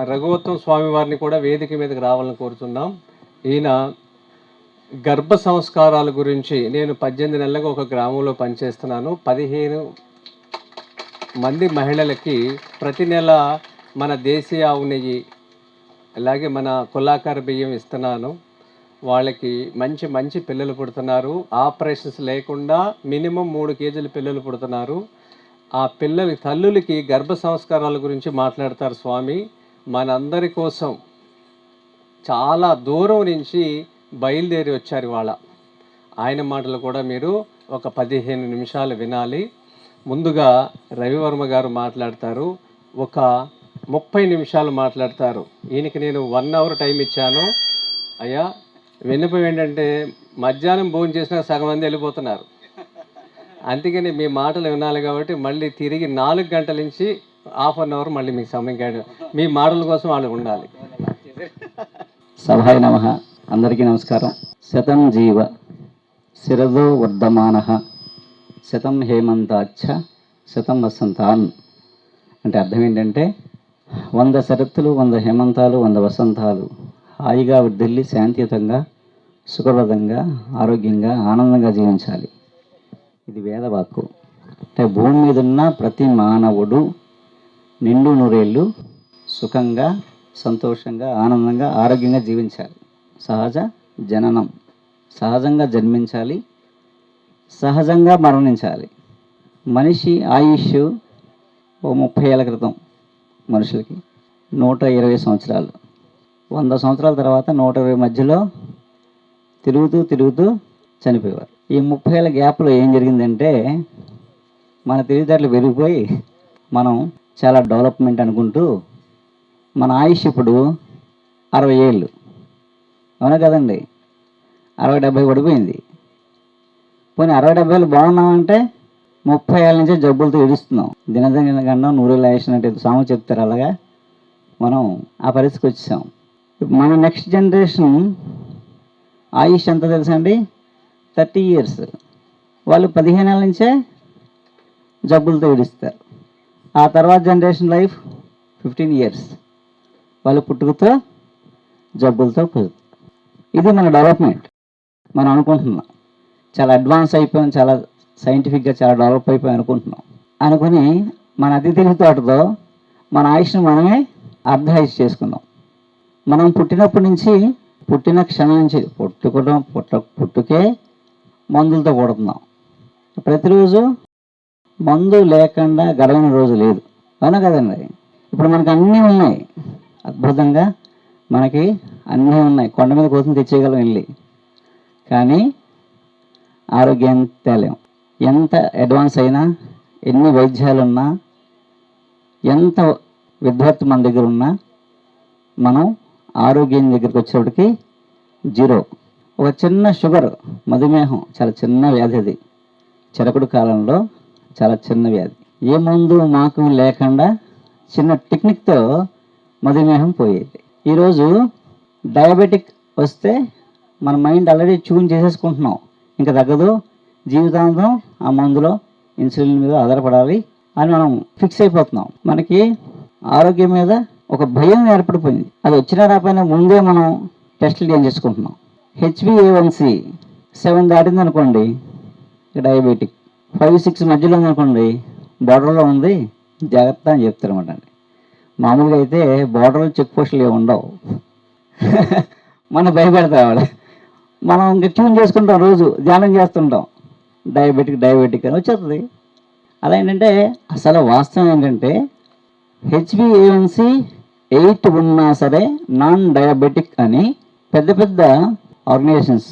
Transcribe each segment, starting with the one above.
రఘువత్వం స్వామి వారిని కూడా వేదిక మీదకి రావాలని కోరుతున్నాం. ఈయన గర్భ సంస్కారాల గురించి నేను పద్దెనిమిది నెలలకు ఒక గ్రామంలో పనిచేస్తున్నాను. పదిహేను మంది మహిళలకి ప్రతి నెల మన దేశీయ ఆవు నెయ్యి అలాగే మన కులాకార బియ్యం ఇస్తున్నాను. వాళ్ళకి మంచి మంచి పిల్లలు పుడుతున్నారు. ఆపరేషన్స్ లేకుండా మినిమం మూడు కేజీల పిల్లలు పుడుతున్నారు. ఆ పిల్లల తల్లులకి గర్భ సంస్కారాల గురించి మాట్లాడతారు స్వామి. మనందరి కోసం చాలా దూరం నుంచి బయలుదేరి వచ్చారు ఇవాళ. ఆయన మాటలు కూడా మీరు ఒక పదిహేను నిమిషాలు వినాలి. ముందుగా రవివర్మ గారు మాట్లాడతారు. ఒక ముప్పై నిమిషాలు మాట్లాడతారు. ఈయనకి నేను వన్ అవర్ టైం ఇచ్చాను. అయ్యా విన్నపం ఏంటంటే మధ్యాహ్నం భోజనం చేసినా సగం మంది వెళ్ళిపోతున్నారు. అందుకని మీ మాటలు వినాలి కాబట్టి మళ్ళీ తిరిగి నాలుగు గంటల నుంచి హాఫ్ అన్ అవర్ మళ్ళీ మీకు సమయం కేటాయి మీ మాటల కోసం వాళ్ళు ఉండాలి. సభాయ నమ. అందరికీ నమస్కారం. శతం జీవ శిరదో వర్ధమాన. శతం హేమంతాచ్చ శతం వసంతాన్. అంటే అర్థం ఏంటంటే వంద శరత్తులు వంద హేమంతాలు వంద వసంతాలు. హాయిగా వర్ధిల్లి శాంతియుతంగా సుఖప్రదంగా ఆరోగ్యంగా ఆనందంగా జీవించాలి. ఇది వేదవాక్కు. అంటే భూమి మీద ఉన్న ప్రతి మానవుడు నిండు నూరేళ్ళు సుఖంగా సంతోషంగా ఆనందంగా ఆరోగ్యంగా జీవించాలి. సహజ జననం. సహజంగా జన్మించాలి. సహజంగా మరణించాలి. మనిషి ఆయుష్ ఓ ముప్పై ఏళ్ళ క్రితం మనుషులకి నూట ఇరవై సంవత్సరాలు. వంద సంవత్సరాల తర్వాత నూట ఇరవై మధ్యలో తిరుగుతూ తిరుగుతూ చనిపోయేవారు. ఈ ముప్పై ఏళ్ళ గ్యాప్లో ఏం జరిగిందంటే మన తెలివితేటలు పెరిగిపోయి మనం చాలా డెవలప్మెంట్ అనుకుంటూ మన ఆయుష్ ఇప్పుడు అరవై ఏళ్ళు. అవునా కదండి? అరవై డెబ్బై పడిపోయింది. పోనీ అరవై డెబ్బై ఏళ్ళు బాగున్నామంటే ముప్పై ఏళ్ళ నుంచే జబ్బులతో ఏడుస్తున్నాం. దినదిన కన్నా నూరేళ్ళు ఆయుష్ అంటే చెప్తారు అలాగా? మనం ఆ పరిస్థితికి వచ్చేసాం. మన నెక్స్ట్ జనరేషన్ ఆయుష్ ఎంత తెలుసా అండి? Thirty years. వాళ్ళు పదిహేను ఏళ్ళ నుంచే జబ్బులతో ఏడుస్తారు. ఆ తర్వాత జనరేషన్ లైఫ్ ఫిఫ్టీన్ ఇయర్స్ వాళ్ళు పుట్టుకతో జబ్బులతో ఇది మన డెవలప్మెంట్ మనం అనుకుంటున్నాం. చాలా అడ్వాన్స్ అయిపోయాం చాలా సైంటిఫిక్గా చాలా డెవలప్ అయిపోయాం అనుకుంటున్నాం. అనుకుని మన అతి తెలివితోటతో మన ఆయుష్ను మనమే అర్ధఆయుష్ చేసుకున్నాం. మనం పుట్టినప్పటి నుంచి పుట్టిన క్షణం నుంచి పుట్టుకోవడం పుట్ట పుట్టుకే మందులతో కొడుతున్నాం ప్రతిరోజు మందు లేకుండా గడవని రోజు లేదు. అవునా కదండి? ఇప్పుడు మనకు అన్నీ ఉన్నాయి. అద్భుతంగా మనకి అన్నీ ఉన్నాయి. కొండ మీద కోసం తెచ్చేయగలం వెళ్ళి. కానీ ఆరోగ్యం తేలేం. ఎంత అడ్వాన్స్ అయినా ఎన్ని వైద్యాలున్నా ఎంత విద్వత్తు మన దగ్గర ఉన్నా మనం ఆరోగ్యం దగ్గరికి వచ్చేప్పటికి జీరో. ఒక చిన్న షుగర్ మధుమేహం చాలా చిన్న వ్యాధి అది. చెరకుడు కాలంలో చాలా చిన్న వ్యాధి. ఏ మందు మాకు లేకుండా చిన్న టెక్నిక్తో మధుమేహం పోయేది. ఈరోజు డయాబెటిక్ వస్తే మన మైండ్ ఆల్రెడీ ట్యూన్ చేసేసుకుంటున్నాం. ఇంకా తగ్గదు. జీవితాంతం ఆ మందులో ఇన్సులిన్ మీద ఆధారపడాలి అని మనం ఫిక్స్ అయిపోతున్నాం. మనకి ఆరోగ్యం మీద ఒక భయం ఏర్పడిపోయింది. అది వచ్చినా రాకపోయినా ముందే మనం టెస్టులు ఏం చేసుకుంటున్నాం. హెచ్బిఏవన్సి సెవెన్ దాటింది అనుకోండి డయాబెటిక్ ఫైవ్ సిక్స్ మధ్యలో ఉందనుకోండి బార్డర్లో ఉంది జాగ్రత్త అని చెప్తారన్నమాట అండి. మామూలుగా అయితే బార్డర్లో చెక్ పోస్టులు ఏమి ఉండవు. మనం భయపెడతాం మనం ఇంకా ట్యూన్ చేసుకుంటాం రోజు ధ్యానం చేస్తుంటాం. డయాబెటిక్ డయాబెటిక్ అని వచ్చేస్తుంది. అలా ఏంటంటే అసలు వాస్తవం ఏంటంటే హెచ్బిఏఎన్సి ఎయిట్ ఉన్నా సరే నాన్ డయాబెటిక్ అని పెద్ద పెద్ద ఆర్గనైజేషన్స్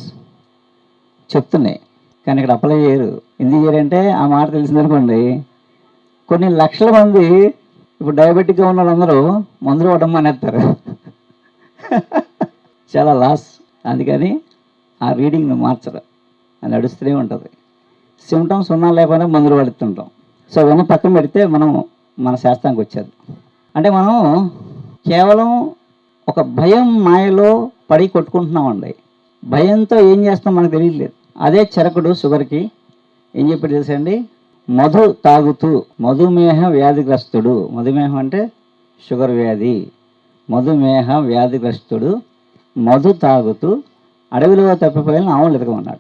చెప్తున్నాయి. కానీ ఇక్కడ అప్లై చేయరు. ఎందుకు చేయరంటే ఆ మాట తెలిసిందనుకోండి కొన్ని లక్షల మంది ఇప్పుడు డయాబెటిక్గా ఉన్న వాళ్ళందరూ మందులు ఇవ్వడం మానేస్తారు. చాలా లాస్ అందుకని ఆ రీడింగ్ను మార్చరు. అది నడుస్తూనే ఉంటుంది. సిమ్టమ్స్ ఉన్నా లేకపోయినా మందులు పడుతుంటాం సో ఇవన్నీ పక్కన పెడితే మనం మన శాస్త్రానికి వచ్చేది. అంటే మనం కేవలం ఒక భయం మాయలో పడి కొట్టుకుంటున్నామండి. భయంతో ఏం చేస్తాం మనకు తెలియట్లేదు. అదే చెరకుడు షుగర్కి ఏం చెప్పాడు తెలుసండి? మధు తాగుతూ మధుమేహ వ్యాధిగ్రస్తుడు. మధుమేహం అంటే షుగర్ వ్యాధి. మధుమేహ వ్యాధిగ్రస్తుడు మధు తాగుతూ అడవిలో తప్పిపోయిన ఆవులు ఎదగమన్నాడు.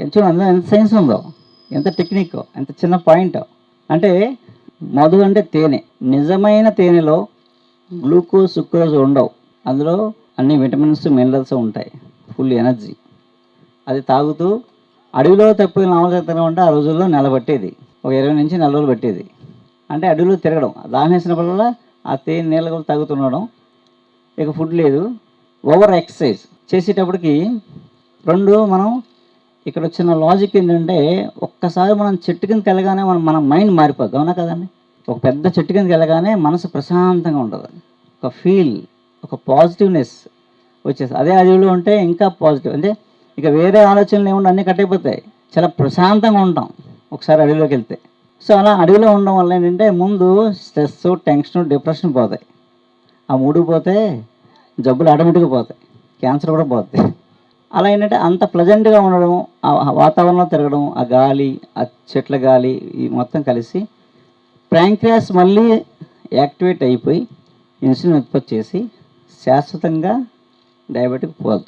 చూడండి అందులో ఎంత సైన్స్ ఉందో ఎంత టెక్నిక్ ఎంత చిన్న పాయింట్. అంటే మధు అంటే తేనె. నిజమైన తేనెలో గ్లూకోజ్ సుక్రోజ్ ఉండవు. అందులో అన్ని విటమిన్స్ మినరల్స్ ఉంటాయి. Full energy. అది తాగుతూ అడవిలో తప్పిన నవల తిరగడం అంటే ఆ రోజుల్లో నెల పట్టేది. ఒక ఇరవై నుంచి నెల రోజులు పట్టేది. అంటే అడవిలో తిరగడం. దాహేసిన వల్ల ఆ తేనె నీళ్ళ తగ్గుతుండడం ఇక ఫుడ్ లేదు. ఓవర్ ఎక్సర్సైజ్ చేసేటప్పటికి రెండు మనం ఇక్కడ వచ్చిన లాజిక్ ఏంటంటే ఒక్కసారి మనం చెట్టు కింద వెళ్ళగానే మనం మన మైండ్ మారిపోద్ది అవునా కదండి? ఒక పెద్ద చెట్టు కిందకి వెళ్ళగానే మనసు ప్రశాంతంగా ఉంటుంది. ఒక ఫీల్ ఒక పాజిటివ్నెస్ వచ్చేసి అదే అడవిలో ఉంటే ఇంకా పాజిటివ్. అంటే ఇక వేరే ఆలోచనలు ఏముండి అన్నీ కట్టయిపోతాయి. చాలా ప్రశాంతంగా ఉంటాం ఒకసారి అడవిలోకి వెళ్తే. సో అలా అడవిలో ఉండడం వల్ల ఏంటంటే ముందు స్ట్రెస్ టెన్షన్ డిప్రెషన్ పోతాయి. ఆ మూడు పోతే జబ్బులు ఆటోమేటిక్గా పోతాయి. క్యాన్సర్ కూడా పోతాయి అలా ఏంటంటే అంత ప్లజెంట్గా ఉండడం ఆ వాతావరణంలో తిరగడం ఆ గాలి ఆ చెట్ల గాలి ఈ మొత్తం కలిసి ప్యాంక్రియాస్ మళ్ళీ యాక్టివేట్ అయిపోయి ఇన్సులిన్ ఉత్పత్తి చేసి శాశ్వతంగా డయాబెటిక్ పోదు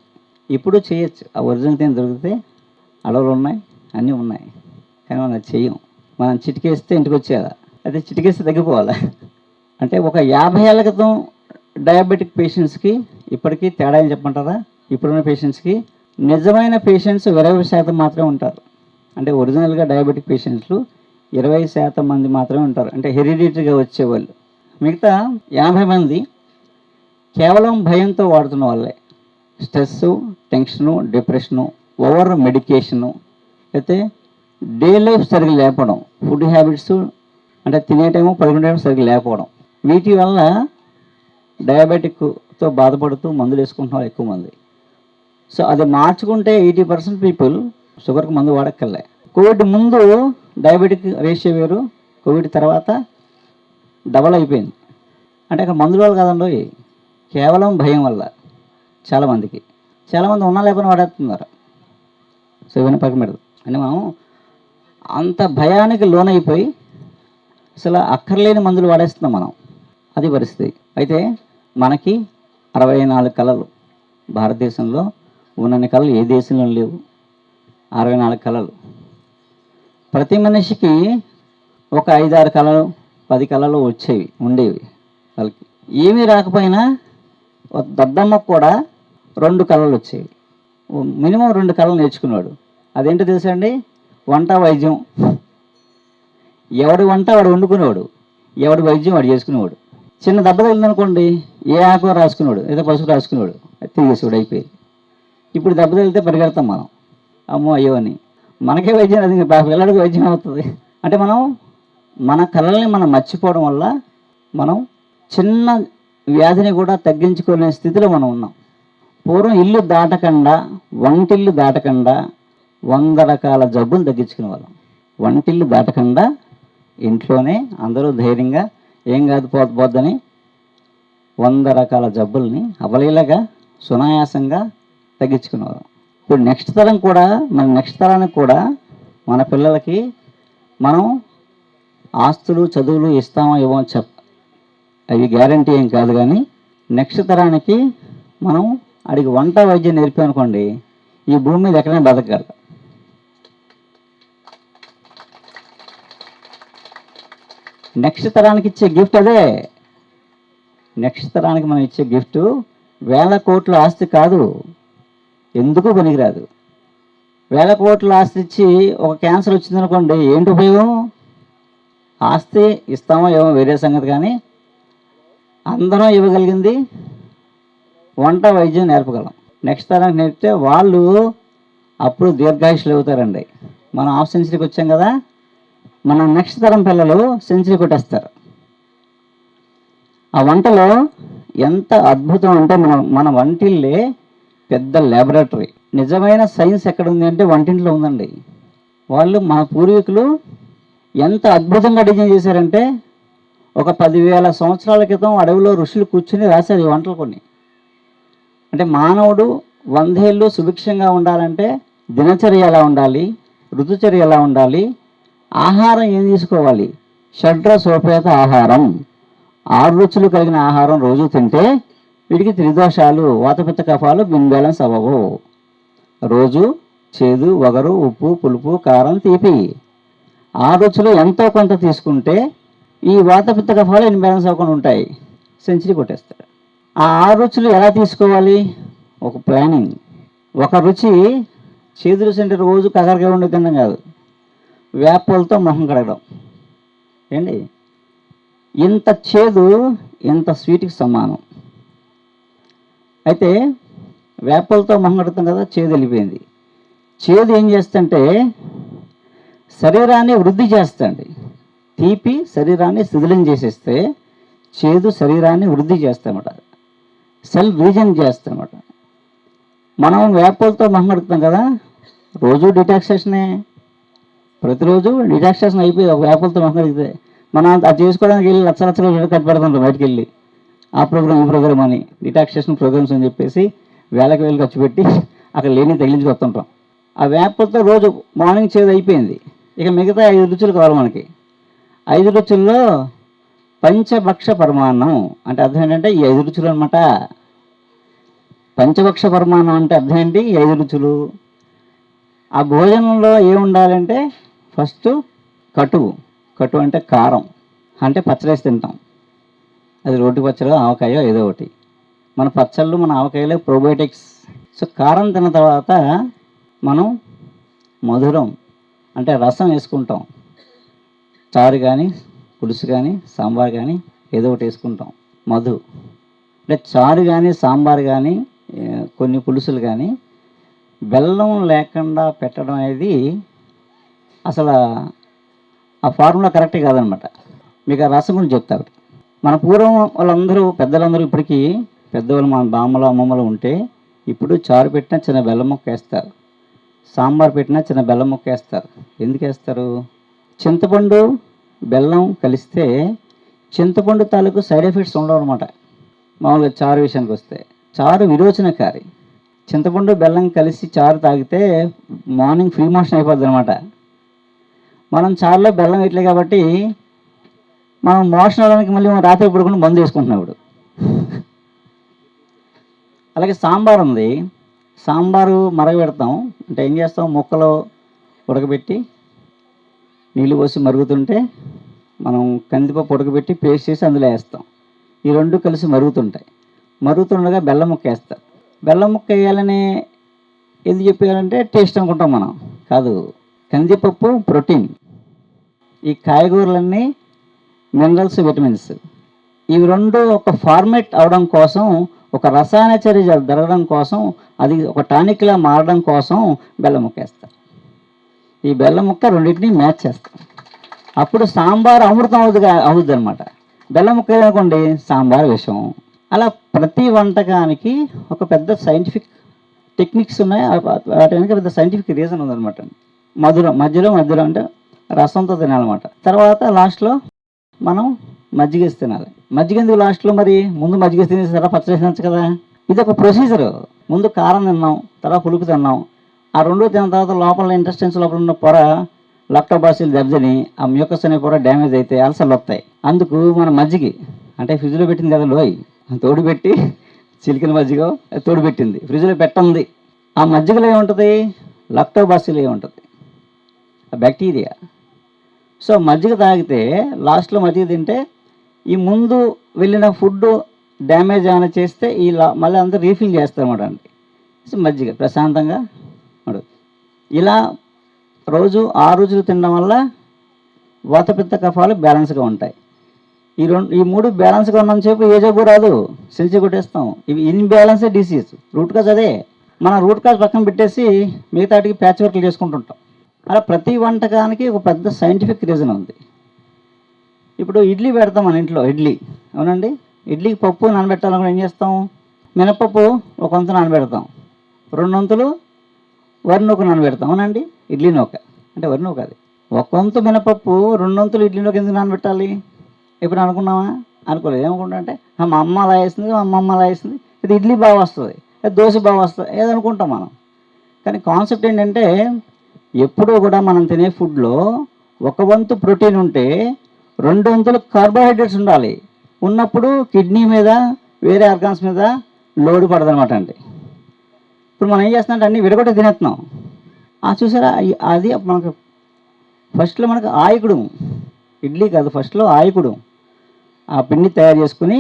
ఇప్పుడు చేయొచ్చు. ఆ ఒరిజినల్ తేనె దొరికితే అడవులు ఉన్నాయి అన్నీ ఉన్నాయి. కానీ మనం అది చెయ్యం. మనం చిటికేస్తే ఇంటికి వచ్చేదా అదే చిటికేస్తే తగ్గిపోవాలా? అంటే ఒక యాభై ఏళ్ళ క్రితం డయాబెటిక్ పేషెంట్స్కి ఇప్పటికీ తేడా అని చెప్పమంటారా? ఇప్పుడున్న పేషెంట్స్కి నిజమైన పేషెంట్స్ ఇరవై శాతం మాత్రమే ఉంటారు. అంటే ఒరిజినల్గా డయాబెటిక్ పేషెంట్స్లు ఇరవై శాతం మంది మాత్రమే ఉంటారు. అంటే హెరిడిటరీగా వచ్చేవాళ్ళు. మిగతా యాభై మంది కేవలం భయంతో వాడుతున్న వాళ్ళే. Stress tension depression over medication అయితే డే లైఫ్ సరిగ్గా లేకపోవడం ఫుడ్ హ్యాబిట్స్ అంటే తినే టైము పదకొండు టైం సరిగ్గా లేకపోవడం వీటి వల్ల డయాబెటిక్తో బాధపడుతూ మందులు వేసుకుంటున్న వాళ్ళు ఎక్కువ మంది. సో అది మార్చుకుంటే ఎయిటీ పర్సెంట్ పీపుల్ షుగర్కి మందు వాడక్కర్లే. కోవిడ్ ముందు డయాబెటిక్ రేషియో వేరు కోవిడ్ తర్వాత డబల్ అయిపోయింది. అంటే అక్కడ మందుల వల్ల కాదండి కేవలం భయం వల్ల. చాలామందికి. చాలామంది ఉన్నా లేకపోయినా వాడేస్తున్నారు సో ఇవన్నీ పక్కన పెడదు. అంటే మనం అంత భయానికి లోనైపోయి అసలు అక్కర్లేని మందులు వాడేస్తున్నాం మనం. అది పరిస్థితి. అయితే మనకి అరవై నాలుగు కళలు. భారతదేశంలో ఉన్నన్ని కళలు ఏ దేశంలో లేవు. అరవై నాలుగు కళలు. ప్రతి మనిషికి ఒక ఐదారు కళలు పది కళలు వచ్చేవి ఉండేవి వాళ్ళకి. ఏమీ రాకపోయినా ఒక దద్దమ్మకు కూడా రెండు కళలు వచ్చాయి. మినిమం రెండు కళలు నేర్చుకున్నాడు. అదేంటో తెలుసా అండి? వంట వైద్యం. ఎవడి వంట వాడు వండుకునేవాడు? ఎవడి వైద్యం వాడు చేసుకునేవాడు? చిన్న దెబ్బ తగిలిందనుకోండి ఏ ఆకు రాసుకునేవాడు ఏదో పసుపు రాసుకునేవాడు అది తిరిగేసేవాడు అయిపోయింది. ఇప్పుడు దెబ్బ తగిలితే పరిగెడతాం మనం. అమ్మో అయ్యో అని. మనకే వైద్యం అది పిల్లడికి వైద్యం అవుతుంది అంటే మనం మన కళల్ని మనం మర్చిపోవడం వల్ల మనం చిన్న వ్యాధిని కూడా తగ్గించుకునే స్థితిలో మనం ఉన్నాం. పూర్వం ఇల్లు దాటకుండా వంటిల్లు దాటకుండా వంద రకాల జబ్బులు తగ్గించుకునే వాళ్ళం. వంటిల్లు దాటకుండా ఇంట్లోనే అందరూ ధైర్యంగా ఏం కాదు పోద్దని వంద రకాల జబ్బుల్ని అవలీలగా సునాయాసంగా తగ్గించుకునేవాళ్ళం ఇప్పుడు నెక్స్ట్ తరం కూడా మన నెక్స్ట్ తరానికి కూడా మన పిల్లలకి మనం ఆస్తులు చదువులు ఇస్తామో ఇవ్వమో చెప్ అవి గ్యారంటీ ఏం కాదు కానీ నెక్స్ట్ తరానికి మనం ఆడికి వంట వైద్యం నేర్పామనుకోండి ఈ భూమి మీద ఎక్కడైనా బతకగలరు. నెక్స్ట్ తరానికి ఇచ్చే గిఫ్ట్ అదే. నెక్స్ట్ తరానికి మనం ఇచ్చే గిఫ్ట్ వేల కోట్ల ఆస్తి కాదు. ఎందుకు పనికిరాదు? వేల కోట్ల ఆస్తి ఇచ్చి ఒక క్యాన్సర్ వచ్చిందనుకోండి ఏంటి ఉపయోగం? ఆస్తి ఇస్తామో ఏమో వేరే సంగతి కానీ అందరం ఇవ్వగలిగింది వంట వైద్యం నేర్పగలం. నెక్స్ట్ తరానికి నేర్పితే వాళ్ళు అప్పుడు దీర్ఘాయుషులు అవుతారండి. మనం హాఫ్ సెంచరీకి వచ్చాం కదా మన నెక్స్ట్ తరం పిల్లలు సెంచరీ కొట్టేస్తారు. ఆ వంటలో ఎంత అద్భుతం అంటే మన మన వంటిల్లే పెద్ద ల్యాబొరేటరీ నిజమైన సైన్స్ ఎక్కడ ఉంది అంటే వంటింట్లో ఉందండి. వాళ్ళు మన పూర్వీకులు ఎంత అద్భుతంగా డిజైన్ చేశారంటే ఒక పదివేల సంవత్సరాల క్రితం అడవిలో ఋషులు కూర్చుని రాశారు ఈ వంటలు కొన్ని. అంటే మానవుడు వందేళ్ళు సుభిక్షంగా ఉండాలంటే దినచర్య ఎలా ఉండాలి ఋతుచర్య ఎలా ఉండాలి ఆహారం ఏం తీసుకోవాలి? షడ్ర సోపేత ఆహారం. ఆరు రుచులు కలిగిన ఆహారం రోజు తింటే వీటికి త్రిదోషాలు వాతపిత్త కఫాలు బ్యాలెన్స్ అవ్వవు. రోజు చేదు వగరు ఉప్పు పులుపు కారం తీపి. ఆ రుచులు ఎంతో కొంత తీసుకుంటే ఈ వాతపిత్త కఫాలు ఇన్బ్యాలెన్స్ అవ్వకుండా ఉంటాయి? సెంచరీ కొట్టేస్తాడు ఆ ఆరు రుచులు ఎలా తీసుకోవాలి? ఒక ప్లానింగ్. ఒక రుచి చేదు రుచి అంటే రోజు కగరగా ఉండి తినడం కాదు. వేపలతో మొహం కడగడం. ఏంటి? ఇంత చేదు ఇంత స్వీట్కి సమానం. అయితే వేపలతో మొహం కడుగుతాం కదా చేదు వెళ్ళిపోయింది. చేదు ఏం చేస్తుంటే శరీరాన్ని వృద్ధి చేస్తుంది. తీపి శరీరాన్ని శిథిలం చేసేస్తే చేదు శరీరాన్ని వృద్ధి చేస్తామట సెల్ రీజన్ చేస్తామట మనం వేపలతో మొహం కదా రోజు డిటాక్సేషనే. ప్రతిరోజు డిటాక్సేషన్ అయిపోయి ఒక వేపలతో మొహం మనం అది చేసుకోవడానికి వెళ్ళి లక్ష లక్షలు ఖర్చు పెడుతుంటాం బయటికి వెళ్ళి ఆ ప్రోగ్రామ్ ఈ ప్రోగ్రామ్ అని డిటాక్సేషన్ ప్రోగ్రామ్స్ అని చెప్పేసి వేలకు వేలు ఖర్చు పెట్టి అక్కడ లేని తగిలించి వస్తుంటాం. ఆ వేపలతో రోజు మార్నింగ్ చేదు అయిపోయింది. ఇక మిగతా ఐదు రుచులు కావాలి మనకి. ఐదు రుచుల్లో పంచభక్ష పరమాన్నం అంటే అర్థం ఏంటంటే ఈ ఐదు రుచులు అనమాట పంచభక్ష పరమాన్నం అంటే అర్థం ఏంటి? ఈ ఐదు రుచులు. ఆ భోజనంలో ఏముండాలంటే ఫస్ట్ కటువు. కటువు అంటే కారం. అంటే పచ్చడేసి తింటాం. అది రోటి పచ్చడో ఆవకాయో ఏదో ఒకటి. మన పచ్చళ్ళు మన ఆవకాయలో ప్రోబయోటిక్స్ సో కారం తిన్న తర్వాత మనం మధురం అంటే రసం వేసుకుంటాం. చారు కానీ పులుసు కానీ సాంబార్ కానీ ఏదో ఒకటి వేసుకుంటాం. మధు. అంటే చారు కానీ సాంబార్ కానీ కొన్ని పులుసులు కానీ బెల్లం లేకుండా పెట్టడం అనేది అసలు ఆ ఫార్ములా కరెక్టే కాదనమాట. మీకు ఆ రసం గురించి చెప్తా ఒకటి. మన పూర్వం వాళ్ళందరూ పెద్దలందరూ ఇప్పటికీ పెద్దవాళ్ళు మన బామ్మలు అమ్మమ్మలు ఉంటే ఇప్పుడు చారు పెట్టినా చిన్న బెల్లం ముక్క వేస్తారు. సాంబార్ పెట్టినా చిన్న బెల్లం ముక్క వేస్తారు. ఎందుకు వేస్తారు? చింతపండు బెల్లం కలిస్తే చింతపండు తాలూకు సైడ్ ఎఫెక్ట్స్ ఉండవు అనమాట మామూలుగా చారు విషయానికి వస్తే. చారు విరోచనకారి. చింతపండు బెల్లం కలిసి చారు తాగితే మార్నింగ్ ఫ్రీ మోషన్ అయిపోద్ది అనమాట మనం చారులో బెల్లం వేయట్లే కాబట్టి మనం మోషన్ అవడానికి మళ్ళీ మనం రాత్రి పడుకుని బంద్ చేసుకుంటున్నాం ఇప్పుడు. అలాగే సాంబార్ ఉంది. సాంబారు మరగబెడతాం. అంటే ఏం చేస్తాం? ముక్కలు ఉడకబెట్టి నీళ్ళు పోసి మరుగుతుంటే మనం కందిపప్పు ఉడకబెట్టి పేస్ట్ చేసి అందులో వేస్తాం. ఈ రెండు కలిసి మరుగుతుంటాయి. మరుగుతుండగా బెల్లం ముక్క వేస్తారు. బెల్లం ముక్క వేయాలని ఎందుకు చెప్పేయాలంటే టేస్ట్ అనుకుంటాం మనం. కాదు కందిపప్పు ప్రోటీన్ ఈ కాయగూరలన్నీ మినరల్స్ విటమిన్స్. ఇవి రెండు ఒక ఫార్మేట్ అవడం కోసం ఒక రసాయన చర్య జరగడం కోసం అది ఒక టానిక్లా మారడం కోసం బెల్లం ముక్క వేస్తారు. ఈ బెల్లం ముక్క రెండింటిని మ్యాచ్ చేస్తాం. అప్పుడు సాంబార్ అమృతం అవుతుంది అవుద్ది అనమాట బెల్లం ముక్క అనుకోండి సాంబార్ విషం. అలా ప్రతి వంటకానికి ఒక పెద్ద సైంటిఫిక్ టెక్నిక్స్ ఉన్నాయి. వాటికి వాటి వెనక పెద్ద సైంటిఫిక్ రీజన్ ఉందన్నమాట. మధురం మధ్యలో మధ్యలో అంటే రసంతో తినాలన్నమాట. తర్వాత లాస్ట్లో మనం మజ్జిగేసి తినాలి. మజ్జిగ ఎందుకు లాస్ట్లో మరి? ముందు మజ్జిగేసి తినేసి తర్వాత పచ్చడి తినచ్చు కదా. ఇది ఒక ప్రొసీజర్ ముందు కారం తిన్నాం తర్వాత పులుపు తిన్నాం. ఆ రెండు తిన్న తర్వాత లోపల ఇంటెస్టెన్స్ లోపల ఉన్న పొర లక్టోబాసిల్ దెబ్బతిని ఆ మ్యూకస్ అనే కూడా డ్యామేజ్ అయితే అల్సర్లు వస్తాయి. అందుకు మన మజ్జిగ అంటే ఫ్రిడ్జ్లో పెట్టింది కదా లోయ్ తోడు పెట్టి చిలికిన మజ్జిగ తోడు పెట్టింది. ఫ్రిడ్జ్లో పెట్టంది. ఆ మజ్జిగలో ఏముంటుంది? లక్టోబాసిల్ ఏముంటుంది? ఆ బ్యాక్టీరియా. సో మజ్జిగ తాగితే లాస్ట్లో మజ్జిగ తింటే ఈ ముందు వెళ్ళిన ఫుడ్ డ్యామేజ్ ఏమైనా చేస్తే ఈ లా- మళ్ళీ అంతా రీఫిల్ చేస్తారన్నమాట అండి సో మజ్జిగ ప్రశాంతంగా ఇలా రోజు ఆ రోజులు తినడం వల్ల వాతపిత్త కఫాలు బ్యాలెన్స్గా ఉంటాయి. ఈ రెండు ఈ మూడు బ్యాలెన్స్గా ఉన్నంత సేపు ఏ జబ్బు రాదు. సెన్సి కొట్టేస్తాం. ఇవి ఇన్బ్యాలెన్సే డిసీజ్. రూట్ కాజ్ అదే. మనం రూట్ కాజ్ పక్కన పెట్టేసి మిగతాటికి ప్యాచ్ వర్క్లు చేసుకుంటుంటాం. అలా ప్రతి వంటకానికి ఒక పెద్ద సైంటిఫిక్ రీజన్ ఉంది. ఇప్పుడు ఇడ్లీ పెడతాం మన ఇంట్లో ఇడ్లీ. అవునండి? ఇడ్లీకి పప్పు నానబెట్టాలనుకుని ఏం చేస్తాం? మినపప్పు ఒక వంతు నానబెడతాం. రెండు వంతులు వరి నూక నానబెడతాం. అవునండి? ఇడ్లీ నూక అంటే వరి నూక అది. ఒక వంతు మినపప్పు రెండు వంతులు ఇడ్లీ నూక ఎందుకు నానబెట్టాలి? ఇప్పుడు అనుకున్నామా అనుకోలేదు. ఏమనుకుంటా అంటే మా అమ్మ అలా వేసింది మా అమ్మమ్మ అలా వేసింది అది ఇడ్లీ బాగా వస్తుంది దోశ బాగా వస్తుంది ఏదో అనుకుంటాం మనం. కానీ కాన్సెప్ట్ ఏంటంటే ఎప్పుడూ కూడా మనం తినే ఫుడ్లో ఒక వంతు ప్రోటీన్ ఉంటే రెండు వంతులు కార్బోహైడ్రేట్స్ ఉండాలి. ఉన్నప్పుడు కిడ్నీ మీద వేరే ఆర్గాన్స్ మీద లోడ్ పడదనమాట అండి. ఇప్పుడు మనం ఏం చేస్తున్నాం అన్ని విడగొట్టి తినేస్తున్నాం. ఆ చూసారా? అది మనకు ఫస్ట్లో మనకు ఆయకుడు. ఇడ్లీ కాదు ఫస్ట్లో ఆయకుడు. ఆ పిండి తయారు చేసుకుని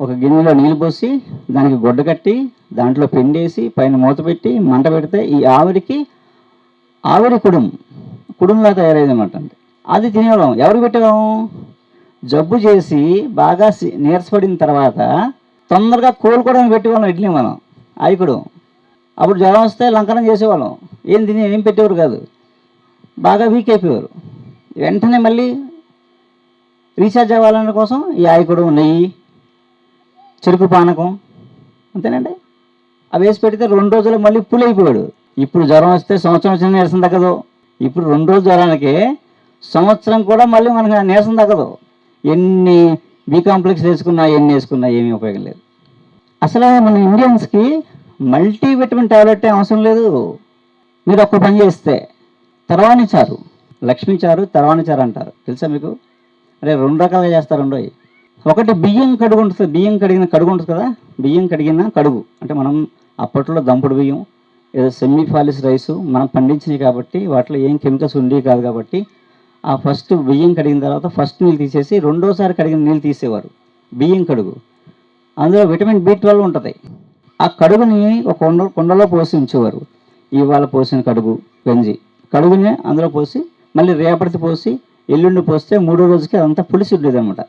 ఒక గిన్నెలో నీళ్ళు పోసి దానికి గుడ్డ కట్టి దాంట్లో పిండి వేసి పైన మూత పెట్టి మంట పెడితే ఈ ఆవిరికి ఆవిరి కుడుం. కుడుంలా తయారైంది అనమాట అది తినేవాళ్ళం. ఎవరు పెట్టేవాము జబ్బు చేసి బాగా నీరసపడిన తర్వాత తొందరగా కోలుకోవడానికి పెట్టేవాళ్ళం ఇడ్లీ మనం. ఆయకుడు అప్పుడు జ్వరం వస్తే లంకనం చేసేవాళ్ళం. ఏం తిని ఏం పెట్టేవారు కాదు. బాగా వీక్ అయిపోయారు వెంటనే మళ్ళీ రీఛార్జ్ అవ్వాలనే కోసం ఈ ఆయకుడు నెయ్యి చెరుకు పానకం అంతేనండి. అవి వేసి పెడితే రెండు రోజులు మళ్ళీ పులి అయిపోయాడు ఇప్పుడు జ్వరం వస్తే సంవత్సరం వచ్చిన నీరసం తగ్గదు. ఇప్పుడు రెండు రోజులు జ్వరానికి సంవత్సరం కూడా మళ్ళీ మనకి నీరసం తగ్గదు. ఎన్ని బీ కాంప్లెక్స్ వేసుకున్నా ఎన్ని వేసుకున్నా ఏమీ ఉపయోగం లేదు. అసలు మన ఇండియన్స్కి మల్టీ విటమిన్ టాబ్లెట్ అవసరం లేదు. మీరు ఒక్క పని చేస్తే తర్వాణి చారు. లక్ష్మీ చారు తర్వాణి చారు అంటారు. తెలుసా మీకు? అరే రెండు రకాలుగా చేస్తారు ఉండవు ఒకటి బియ్యం కడుగు ఉంటుంది. బియ్యం కడిగిన కడుగు ఉంటుంది కదా? బియ్యం కడిగిన కడుగు. అంటే మనం అప్పట్లో దంపుడు బియ్యం ఏదో సెమీ ఫాలిస్ రైసు మనం పండించినవి కాబట్టి వాటిలో ఏం కెమికల్స్ ఉండేవి కాదు కాబట్టి ఆ ఫస్ట్ బియ్యం కడిగిన తర్వాత ఫస్ట్ నీళ్ళు తీసేసి రెండోసారి కడిగిన నీళ్ళు తీసేవారు. బియ్యం కడుగు. అందులో విటమిన్ బి ట్వెల్వ్ ఉంటుంది. ఆ కడుగుని ఒక కొండ కొండలో పోసి ఉంచేవారు. ఇవాళ పోసిన కడుగు గంజి. కడుగుని అందులో పోసి మళ్ళీ రేపటి పోసి ఎల్లుండి పోస్తే మూడో రోజుకి అదంతా పులిసి ఉండేది అనమాట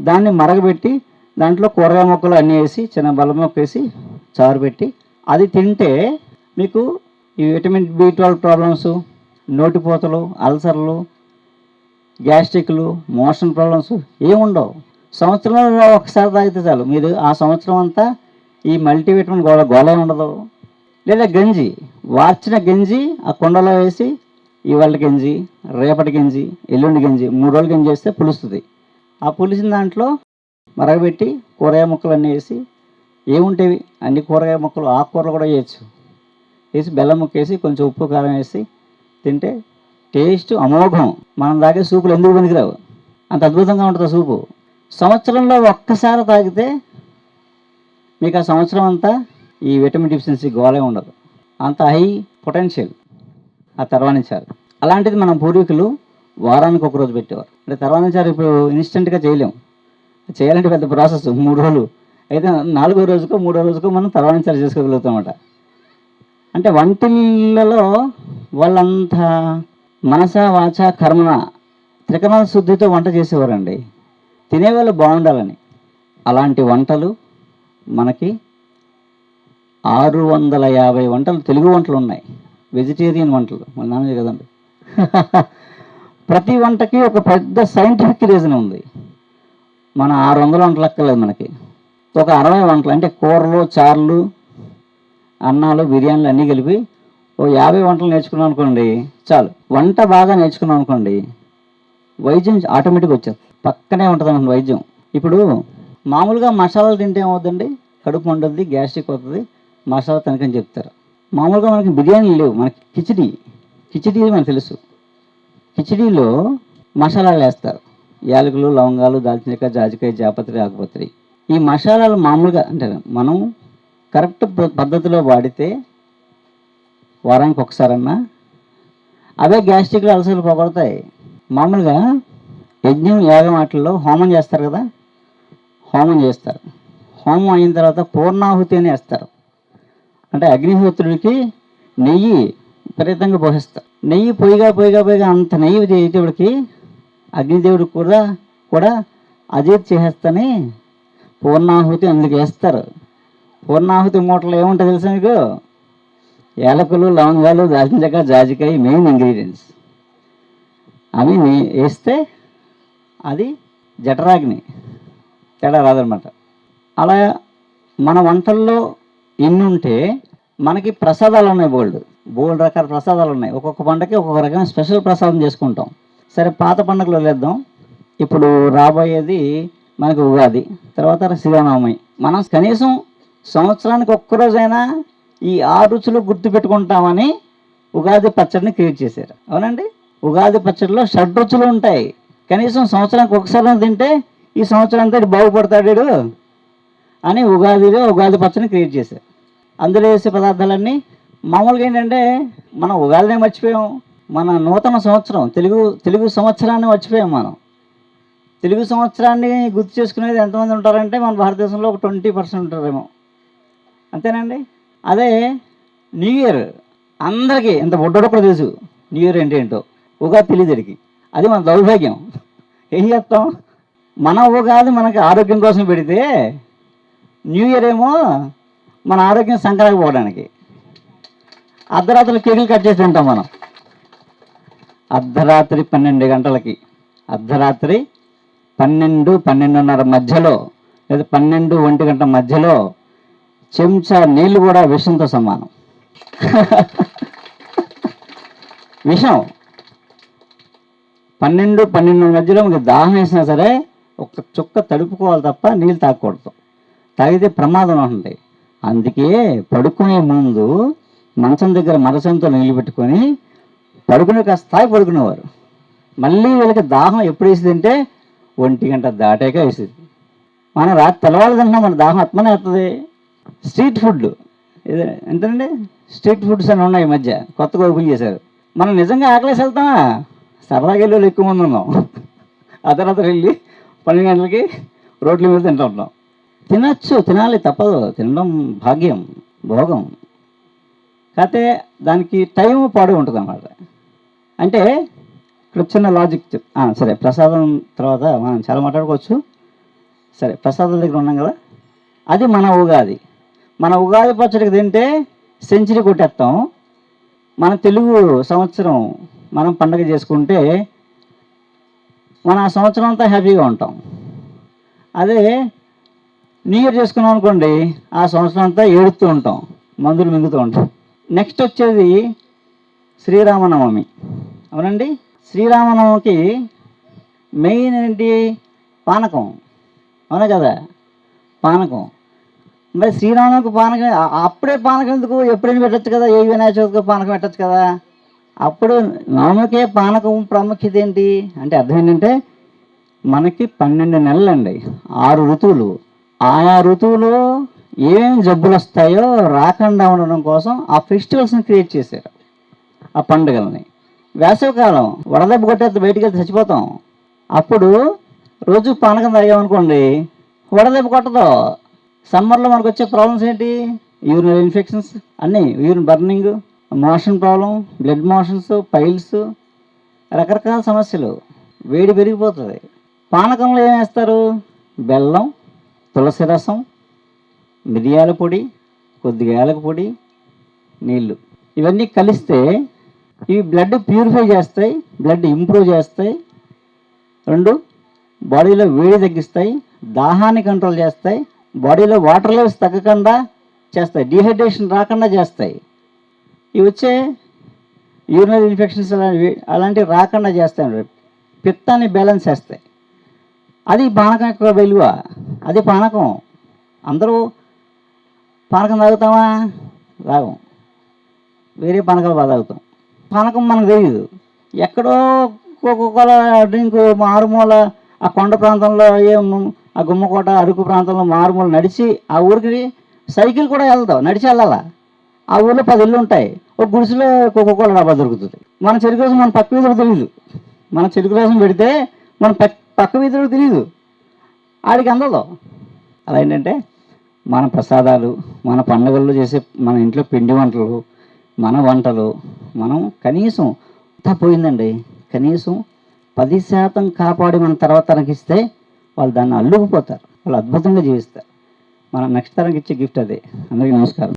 దాన్ని మరగబెట్టి దాంట్లో కూరగాయ మొక్కలు అన్నీ వేసి చిన్న బల్ల మొక్క వేసి చారు పెట్టి అది తింటే మీకు ఈ విటమిన్ బి ట్వెల్వ్ ప్రాబ్లమ్స్ నోటిపోతలు అల్సర్లు గ్యాస్ట్రిక్లు మోషన్ ప్రాబ్లమ్స్ ఏముండవు. సంవత్సరంలో ఒకసారి తాగితే చాలు. మీరు ఆ సంవత్సరం అంతా ఈ మల్టీవిటమిన్ గోళ గోళ ఉండదు. లేదా గంజి. వార్చిన గంజి ఆ కుండలో వేసి ఇవాళ గంజి రేపటి గంజి ఎల్లుండి గంజి మూడు రోజులు గంజి వేస్తే పులుస్తుంది. ఆ పులిసిన దాంట్లో మరగబెట్టి కూరగాయ ముక్కలు అన్నీ వేసి ఏముంటేవి? అన్ని కూరగాయ ముక్కలు ఆకుకూరలు కూడా వేయచ్చు. వేసి బెల్లం ముక్క వేసి కొంచెం ఉప్పు కారం వేసి తింటే టేస్ట్ అమోఘం. మనం తాగే సూపులు ఎందుకు పనికిరావు? అంత అద్భుతంగా ఉంటుంది సూపు? సంవత్సరంలో ఒక్కసారి తాగితే మీకు ఆ సంవత్సరం అంతా ఈ విటమిన్ డిఫిషియన్సీ గోలే ఉండదు. అంత హై పొటెన్షియల్ ఆ తర్వాణించారు అలాంటిది మనం పూర్వీకులు వారానికి ఒక రోజు పెట్టేవారు. అంటే తర్వాణించారు ఇప్పుడు ఇన్స్టెంట్గా చేయలేము చేయాలంటే పెద్ద ప్రాసెస్ మూడు రోజులు. అయితే నాలుగో రోజుకో మూడో రోజుకో మనం తర్వాణించారు చేసుకోగలుగుతామట. అంటే వంటిళ్ళలో వాళ్ళంత మనస వాచ కర్మన త్రికరణ శుద్ధితో వంట చేసేవారండి. తినేవాళ్ళు బాగుండాలని. అలాంటి వంటలు మనకి ఆరు వందల యాభై వంటలు తెలుగు వంటలు ఉన్నాయి. వెజిటేరియన్ వంటలు. మన నాన్న కదండి ప్రతి వంటకి ఒక పెద్ద సైంటిఫిక్ రీజన్ ఉంది. మన ఆరు వందల వంటలు అక్కర్లేదు మనకి. ఒక అరవై వంటలు అంటే కూరలు చారులు అన్నాలు బిర్యానీలు అన్నీ కలిపి ఓ యాభై వంటలు నేర్చుకున్నాం అనుకోండి చాలు. వంట బాగా నేర్చుకున్నాం అనుకోండి వైద్యం ఆటోమేటిక్గా వచ్చేది పక్కనే ఉంటుంది వైద్యం. ఇప్పుడు మామూలుగా మసాలాలు తింటే ఏమవుతుందండి? కడుపు మండుద్ది గ్యాస్ట్రిక్ అవుతుంది. మసాలా తనకని చెప్తారు. మామూలుగా మనకి బిర్యానీలు లేవు. మనకి కిచిడి కిచిడి మనకు తెలుసు. కిచిడీలో మసాలాలు వేస్తారు. యాలకులు లవంగాలు దాల్చినకాయ జాజికాయ జాపత్రి ఆకుపత్రి. ఈ మసాలాలు మామూలుగా అంటే మనం కరెక్ట్ ప- పద్ధతిలో వాడితే వారానికి ఒకసారన్నా అవే గ్యాస్ట్రిక్లు అలసలు పోగొడతాయి. మామూలుగా యజ్ఞం యాగం వాటిల్లో హోమం చేస్తారు కదా? హోమం చేస్తారు. హోమం అయిన తర్వాత పూర్ణాహుతి అని వేస్తారు. అంటే అగ్నిహోత్రుడికి నెయ్యి విపరీతంగా పోషిస్తారు. నెయ్యి పొయ్యిగా పొయ్యిగా పొయ్యిగా అంత నెయ్యి దేవుడికి అగ్నిదేవుడికి కూడా కూడా అజీత్ చేసేస్తని పూర్ణాహుతి అందుకు వేస్తారు. పూర్ణాహుతి మూటలు ఏముంటుంది తెలుసా మీకు? ఏలకులు లవంగాలు దాల్చిన జాజికాయ మెయిన్ ఇంగ్రీడియంట్స్. అవి నే- వేస్తే అది జఠరాగ్ని. తేడా రాదనమాట అలా మన వంటల్లో ఎన్ని ఉంటే మనకి ప్రసాదాలు ఉన్నాయి బోల్డ్. బోల్డ్ రకాల ప్రసాదాలు ఉన్నాయి. ఒక్కొక్క పండగకి ఒక్కొక్క రకమైన స్పెషల్ ప్రసాదం చేసుకుంటాం. సరే పాత పండుగలు లేద్దాం. ఇప్పుడు రాబోయేది మనకు ఉగాది తర్వాత శ్రీరామనవమి. మనం కనీసం సంవత్సరానికి ఒక్కరోజైనా ఈ ఆరు రుచులు గుర్తుపెట్టుకుంటామని ఉగాది పచ్చడిని క్రియేట్ చేశారు. అవునండి? ఉగాది పచ్చడిలో షడ్ రుచులు ఉంటాయి. కనీసం సంవత్సరానికి ఒకసారి తింటే ఈ సంవత్సరం అంతా బాగుపడతాడు అని ఉగాదిలో ఉగాది పచ్చని క్రియేట్ చేశారు. అందులో వేసే పదార్థాలన్నీ మామూలుగా ఏంటంటే మనం ఉగాదినే మర్చిపోయాం. మన నూతన సంవత్సరం తెలుగు తెలుగు సంవత్సరాన్ని మర్చిపోయాం మనం. తెలుగు సంవత్సరాన్ని గుర్తు చేసుకునేది ఎంతమంది ఉంటారంటే మన భారతదేశంలో ఒక ట్వంటీ పర్సెంట్ ఉంటారేమో. అంతేనండి? అదే న్యూ ఇయర్ అందరికీ ఇంత బుడ్డోడు కూడా తెలుసు న్యూ ఇయర్ ఏంటి ఏంటో. ఉగాది తెలియదుడికి అది మన దౌర్భాగ్యం. ఏం చేస్తాం? మన ఉగాది మనకి ఆరోగ్యం కోసం పెడితే న్యూ ఇయర్ ఏమో మన ఆరోగ్యం సంకరాకపోవడానికి అర్ధరాత్రి కేకులు కట్ చేసి ఉంటాం మనం. అర్ధరాత్రి పన్నెండు గంటలకి. అర్ధరాత్రి పన్నెండు పన్నెండున్నర మధ్యలో లేదా పన్నెండు ఒంటి గంట మధ్యలో చెంచా నీళ్ళు కూడా విషంతో సమానం. విషం. పన్నెండు పన్నెండు మధ్యలో మీకు దాహం వేసినా సరే ఒక చుక్క తడుపుకోవాలి తప్ప నీళ్ళు తాగకూడదు. తాగితే ప్రమాదం ఉంటుంది. అందుకే పడుకునే ముందు మంచం దగ్గర మరసంతో నీళ్ళు పెట్టుకొని పడుకునే కాస్త తాగి పడుకునేవారు. మళ్ళీ వీళ్ళకి దాహం ఎప్పుడు వేసిందంటే ఒంటి గంట దాటాక వేసేది. మనం రాత్రి తెల్లవాళ్ళు మన దాహం అత్మనే వస్తుంది. స్ట్రీట్ ఫుడ్ ఇదే ఎంతండి స్ట్రీట్ ఫుడ్స్ అని ఉన్నాయి ఈ మధ్య. కొత్తగా ఓపెన్ చేశారు. మనం నిజంగా ఆకలేసి వెళ్తామా? సరదాగా వెళ్ళి వాళ్ళు ఎక్కువ మంది ఉన్నాం. అర్ధరాత్రి వెళ్ళి పన్నెండు గంటలకి రోడ్ల మీద తింటూ ఉంటాం. తినచ్చు తినాలి తప్పదు. తినడం భాగ్యం భోగం. కాకపోతే దానికి టైం పాడు ఉంటుంది అన్నమాట అంటే ఇక్కడ చిన్న లాజిక్ సరే ప్రసాదం తర్వాత మనం చాలా మాట్లాడుకోవచ్చు. సరే ప్రసాదం దగ్గర ఉన్నాం కదా? అది మన ఉగాది. మన ఉగాది పచ్చడికి తింటే సెంచరీ కొట్టేస్తాం. మన తెలుగు సంవత్సరం మనం పండగ చేసుకుంటే మన ఆ సంవత్సరం అంతా హ్యాపీగా ఉంటాం. అదే న్యూ ఇయర్ చేసుకున్నాం అనుకోండి ఆ సంవత్సరం అంతా ఏడుస్తూ ఉంటాం మందులు మింగుతూ ఉంటాం. నెక్స్ట్ వచ్చేది శ్రీరామనవమి. అవునండి? శ్రీరామనవమికి మెయిన్ ఏంటి? పానకం. అవునా కదా? పానకం. మరి శ్రీరామనవమికి పానకం అప్పుడే పానకం ఎందుకు? ఎప్పుడైనా పెట్టచ్చు కదా? ఏ వినాయక చవితికి పానకం పెట్టచ్చు కదా? అప్పుడు నామకే పానకం ప్రాముఖ్యత ఏంటి అంటే అర్థం ఏంటంటే మనకి పన్నెండు నెలలు అండి ఆరు ఋతువులు. ఆయా ఋతువులో ఏం జబ్బులు వస్తాయో రాకుండా ఉండడం కోసం ఆ ఫెస్టివల్స్ని క్రియేట్ చేశారు. ఆ పండుగల్ని. వేసవికాలం వడదెబ్బ కొట్టేస్తే బయటికి వెళ్తే చచ్చిపోతాం. అప్పుడు రోజు పానకం తాగామనుకోండి వడదెబ్బ కొట్టదు. సమ్మర్లో మనకు వచ్చే ప్రాబ్లమ్స్ ఏంటి? యూరినరీ ఇన్ఫెక్షన్స్ అన్నీ urine burning. Motion problem blood motions piles రకరకాల సమస్యలు. వేడి పెరిగిపోతుంది. పానకంలో ఏం వేస్తారు? బెల్లం తులసి రసం మిరియాల పొడి కొద్దిగా ఏలక పొడి నీళ్ళు ఇవన్నీ కలిస్తే ఇవి బ్లడ్ ప్యూరిఫై చేస్తాయి బ్లడ్ ఇంప్రూవ్ చేస్తాయి. రెండు బాడీలో వేడి తగ్గిస్తాయి దాహాన్ని కంట్రోల్ చేస్తాయి బాడీలో వాటర్ లెవెల్స్ తగ్గకుండా చేస్తాయి డీహైడ్రేషన్ రాకుండా చేస్తాయి. ఇవి వచ్చే యూరినరీ ఇన్ఫెక్షన్స్ అలాంటివి అలాంటివి రాకుండా చేస్తాయి పిత్తాన్ని బ్యాలెన్స్ చేస్తాయి. అది పానకం యొక్క విలువ. అది పానకం. అందరూ పానకం తాగుతామా? తాగం. వేరే పానకాలు బాగా తాగుతాం. పానకం మనకు తెలియదు ఎక్కడో కోకోకోల డ్రింక్ మారుమూల ఆ కొండ ప్రాంతంలో ఏం ఆ గుమ్మకోట అరకు ప్రాంతంలో మారుమూల నడిచి ఆ ఊరికి సైకిల్ కూడా వెళ్తాం. నడిచి వెళ్ళాలా? ఆ ఊర్లో పది ఇళ్ళు ఉంటాయి. ఒక గుడిసెలో కోకోకోల డబ్బా దొరుకుతుంది. మన చెరుకు రసం మన పక్క వీధులకు తెలియదు. మన చెరుకు రసం పెడితే మన పక్క వీధులకు తెలియదు. ఆడికి అందదు అలా ఏంటంటే మన ప్రసాదాలు మన పండుగల్లో చేసే మన ఇంట్లో పిండి వంటలు మన వంటలు మనం కనీసం అంతా పోయిందండి? కనీసం పది శాతం కాపాడి మన తర్వాత తనకి ఇస్తే వాళ్ళు దాన్ని అల్లుకుపోతారు. వాళ్ళు అద్భుతంగా జీవిస్తారు. మనం నెక్స్ట్ తరంకి ఇచ్చే గిఫ్ట్ అదే. అందరికీ నమస్కారం.